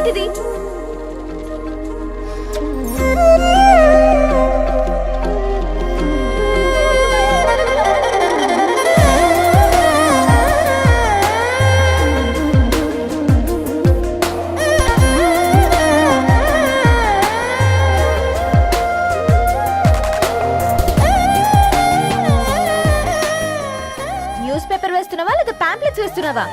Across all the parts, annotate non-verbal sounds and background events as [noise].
ఏంటిది? News paper వేస్తున్నావా? లేదా పాంప్లెట్స్ వేస్తున్నావా?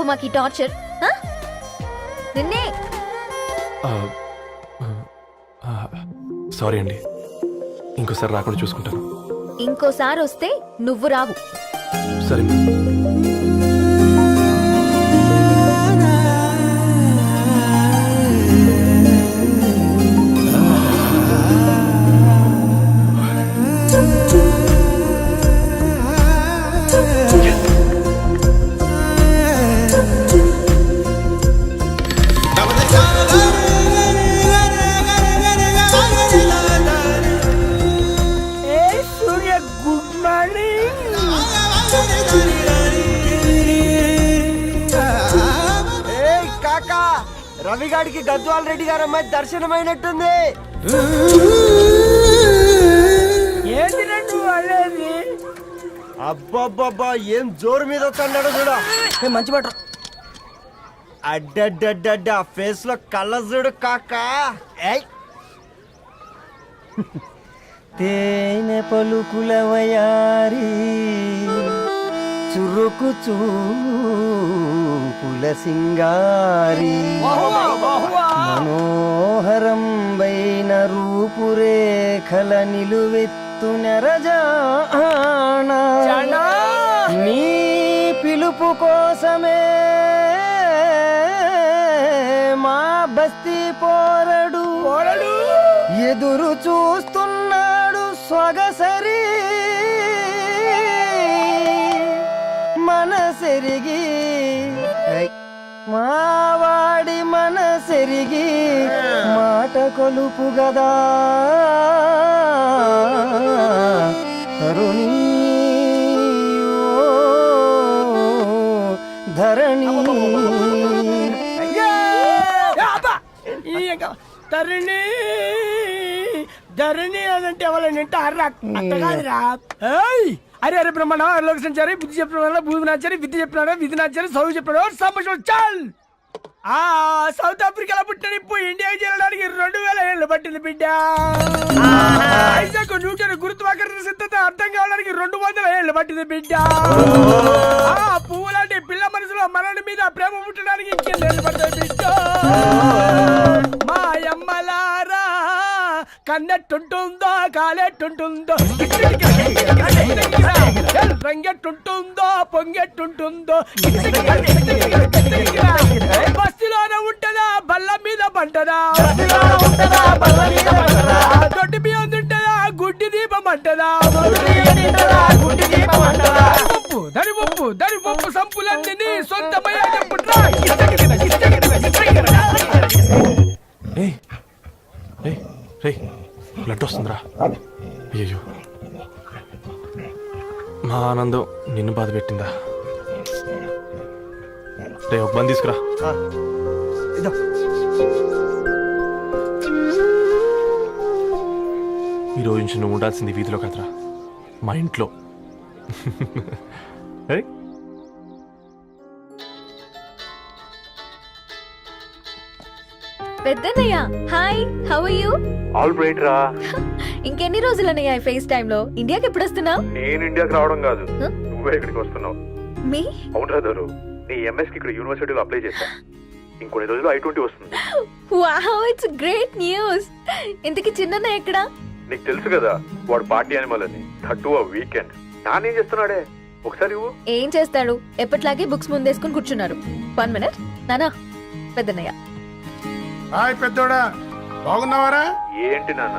బాబు మాకు ఈ టార్చర్ ఆ? నిన్నే సారీ అండి. ఇంకోసారి రాకుండా చూసుకుంటాను. ఇంకోసారి వస్తే నువ్వు రావు. సరే. దర్శనమైనట్టుంది. ఏంటి రెండు అనేది అబ్బబ్బబ్బా ఏం జోరు మీద వస్తున్నాడో చూడ. మంచి మాట అడ్డడ్డడ్డ ఫేస్లో కళ్ళ చూడు కాకా. తేనె పలుకుల వయారి చురుకు చూపుల సింగారి మనోహరం వైన రూపురేఖల నిలువెత్తు నెరజానా. నీ పిలుపు కోసమే మా బస్తీ పోరడు. పోరడు. ఎదురు చూస్తున్నాడు స్వగసరి మనసెరిగి మావాడి మనసెరిగి మాట కొలుపు గదా తరుణీ ఓ ధరణి తరుణి ధరణి అదంటే ఎవరైనా అర్రా అట్ట కాదురా! అరే అరే బ్రహ్మణ సంచారి బుద్ధి చెప్పిన భూమి నాచారి విద్య చెప్పినాడు విధి నాచారి చదువు చెప్పినాడు సంభాషణ చాల్! ఆ సౌత్ ఆఫ్రికాలో పుట్టిన ఇప్పుడు ఇండియాకి చేరడానికి రెండు వేల ఏళ్ళు పట్టింది బిడ్డ. ఐజాక్ న్యూటన్ గురుత్వాకర్షణ సిద్ధత అర్థం కావడానికి రెండు వందల ఏళ్ళు పట్టింది బిడ్డ. ఆ పువ్వులాంటి పిల్ల మనసులో మనని మీద ప్రేమ పుట్టడానికి ఇంకెళ్ళేళ్ళు పట్టింది బిడ్డ? మా అమ్మలారా కన్నెట్టుంటుందో కాలెట్టుంటుందో. [laughs] రంగెట్టుంటుందో పొంగెట్టుంటుందో. బస్సులోనే ఉంటదా బల్ల మీద పంటదా దొడ్డి బియ్యం తింటదా గుడ్డి దీపం అంటదా? ఉప్పు దరి ఉప్పు దరి ఉప్పు సంపులన్నీ నీ సొంతమయ్యేటప్పుడు రే బ్లడ్ వస్తుందిరా. అయ్యో మా ఆనందం నిన్ను బాధ పెట్టిందా? రే ఒక బంద్ తీసుకురా. ఆ, ఇదో. ఈ రోజు నుంచి నువ్వు ఉండాల్సింది వీధిలో కదరా. మా ఇంట్లో. ఏయ్ పెద్దనయ్య hi how are you all right రా. [laughs] ఇంకెన్ని రోజులనయ్య ఈ ఫేస్ టైమ్లో ఇండియాకి ఎప్పుడు వస్తున్నావు? నేను ఇండియాకి రావడం కాదు? నువ్వే ఇక్కడికి వస్తున్నావు. మీ? అవునరా దొరు నీ ఎంఎస్కి ఇక్కడ యూనివర్సిటీలో అప్లై చేశా. ఇంకొన్ని రోజులు ఐ ట్వంటీ వస్తుంది. వావ్ ఇట్స్ గ్రేట్ న్యూస్ ఇంతకి చిన్నన్న ఎక్కడ? నీకు తెలుసు కదా వాడు పార్టీ అనిమల్ అని. థర్టూ ఆ వీకెండ్ నానేం చేస్తున్నాడే? ఒకసారి ఏం చేస్తాడు? ఎప్పట్లాగే బుక్స్ ముందేసుకుని కూర్చున్నారు. వన్ మినిట్ నానా పెద్దనయ్య హాయ్ పెద్దోడా. బాగున్నావారా? ఏంటి నాన్న?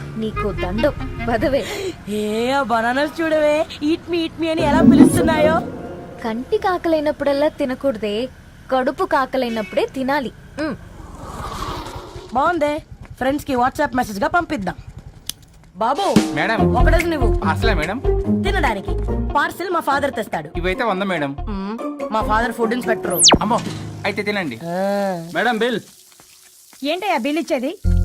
నీకు దండం. పదవే. ఏ బనానాస్ చూడవే. ఈట్ మీ ఈట్ మీ అని ఎలా పిలుస్తున్నాయో? కంటి కాకలైనప్పుడల్లా తినకూడదే. కడుపు కాకలైనప్పుడే తినాలి. మ్, బాగుందే ఫ్రెండ్స్కి వాట్సాప్ మెసేజ్గా పంపిద్దాం. బాబు మేడం. ఒకడేసి నువ్వు అసలే మేడం? తినడానికి పార్సిల్ మా ఫాదర్ తెస్తాడు. ఇవైతే వంద మేడం. మా ఫాదర్ ఫుడ్ ఇన్స్పెక్టర్. అమ్మో అయితే తినండి. Madam bill. ఏంటయ్యా బిల్ ఇచ్చేది?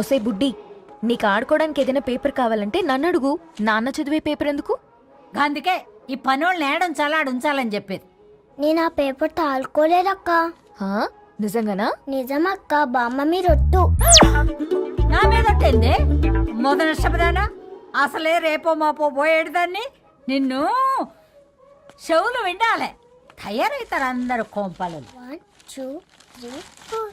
ఒసే బుడ్డి నీకు ఆడుకోవడానికి ఏదైనా పేపర్ కావాలంటే నన్ను అడుగు. నాన్న చదివే పేపర్ ఎందుకు? అందుకే ఈ పనోళ్ళని ఏడుంచాలా ఉంచాలని చెప్పేది. నేను ఆ పేపర్ తాలుకోలేదక్క హా? నిజంగానా? నిజమక్క బామ్మ మీరొట్టు నా మీద ఒట్టేంది? మొదటి నష్టపదానా? అసలే రేపో మాపో పోయేడు దాన్ని? నిన్ను చెవులు వినాలే తయారవుతారు అందరు కోంపాలు. One two three four.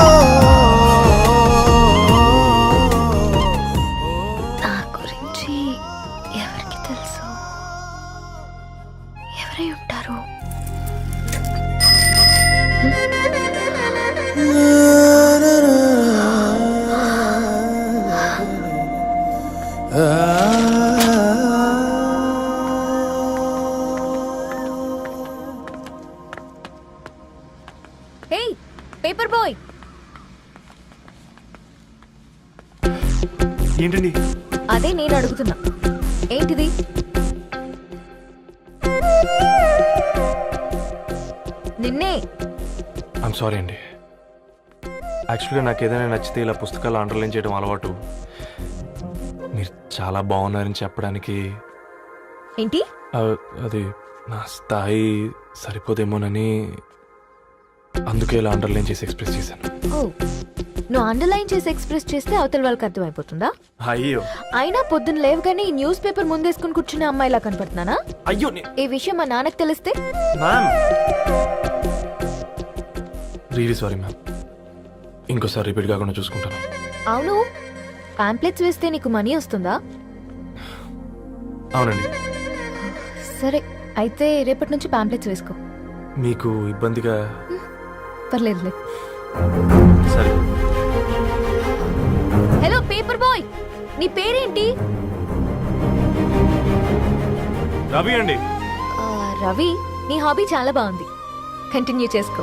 నా యాక్చువల్గా నాకు ఏదైనా నచ్చితే ఇలా పుస్తకాలు అండర్లైన్ చేయడం అలవాటు. మీరు చాలా బాగున్నారని చెప్పడానికి ఏంటి? అది నా స్థాయి సరిపోదేమోనని అందుకే ఇలా అండర్లైన్ చేసి ఎక్స్ప్రెస్ చేశాను. ఓ నువ్వు అండర్లైన్ చేసి ఎక్స్ప్రెస్ చేస్తే అవతల వాళ్ళకి అర్థమైపోతుందా? అయ్యో. అయినా పొద్దున్న లేవగానే ఈ న్యూస్ పేపర్ ముందేసుకుని కూర్చునే అమ్మాయిలా కనపడుతున్నానా? అయ్యో ఈ విషయం మా నాన్నకి తెలిస్తే? మ్యామ్ రియలీ సారీ మ్యామ్ ఇంకోసారి రిపీట్ కాకుండా చూసుకుంటాను. అవును. పాంప్లెట్స్ వేస్తే నీకు మనీ వస్తుందా? అవునండి. సరే అయితే రేపటి నుంచి పాంప్లెట్స్ వేసుకో. మీకు ఇబ్బందిగా? పర్లేదులే. సరే. హలో పేపర్ బాయ్ నీ పేరేంటి? రవి అండి. ఆ, రవి నీ హాబీ చాలా బాగుంది. కంటిన్యూ చేసుకో.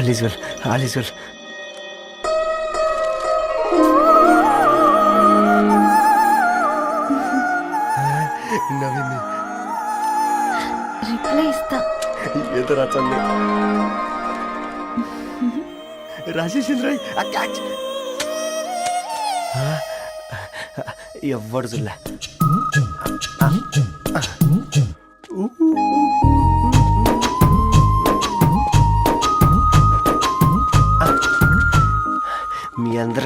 All is well all is well నవ్వింది రిప్లై ఇస్తా రచండి రాజేసింద్ర క్యాచ్ ఎవ్వడు చూడలే.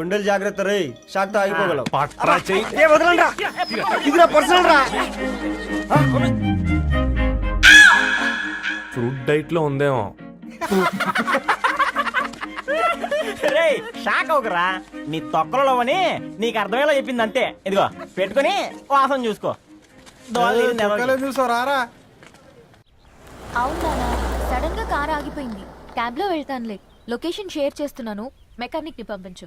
గుండెలు జాగ్రత్త రే షాక్తో ఆగిపోగలవు. పట్రా చెయ్యి. ఏ వదలండి రా. ఇది నా పర్సనల్ రా. ఫ్రూట్ డైట్లో ఉందేమో. రే షాక్ అవకరా నీ తొక్కలలో అని నీకు అర్థమయ్యేలా చెప్పింది అంతే. ఇదిగో పెట్టుకొని వాసన చూసుకో. చూసారా అవునా సడన్గా కార్ ఆగిపోయింది. క్యాబ్లో వెళ్తానులే. లొకేషన్ షేర్ చేస్తున్నాను. మెకానిక్ని పంపించు.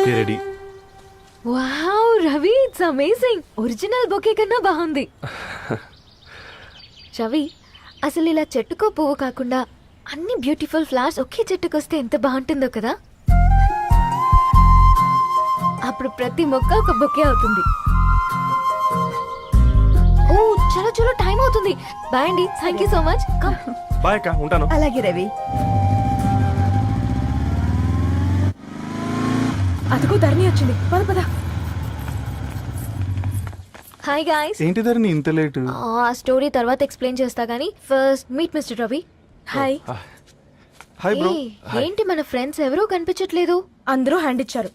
bouquet ready. Wow Ravi it's amazing. Original bouquet కన్నా బాగుంది. [laughs] రవి అసలు ఇలా చెట్టుకో పువ్వు కాకుండా అన్ని బ్యూటిఫుల్ ఫ్లవర్స్ ఒకే చెట్టుకు వస్తే ఎంత బాగుంటుందో కదా? అప్పుడు ప్రతి మొక్క ఒక బొకే అవుతుంది. ఓ చలో చలో టైం అవుతుంది. బాయ్ అండి. Thank you so much. Come. Bye అక్క ఉంటాను. అలాగే రవి. అదిగో ధరణి వచ్చింది. పద పద. హాయ్ గాయ్స్ ఏంటి ధరని ఇంత లేటు? ఆ స్టోరీ తర్వాత ఎక్స్ప్లెయిన్ చేస్తా గానీ first meet mister Ravi. Hi hi bro ఏంటి మన ఫ్రెండ్స్ ఎవరూ కనిపించట్లేదు? అందరూ హ్యాండ్ ఇచ్చారు.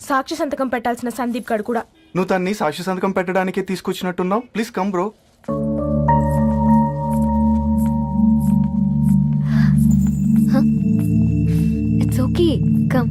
సాక్షి సంతకం పెట్టాల్సిన సందీప్ గడు కూడా. నువ్వు తన్ని సాక్షి సంతకం పెట్టడానికి తీసుకొచ్చినట్టున్నావు? Please come bro it's okay come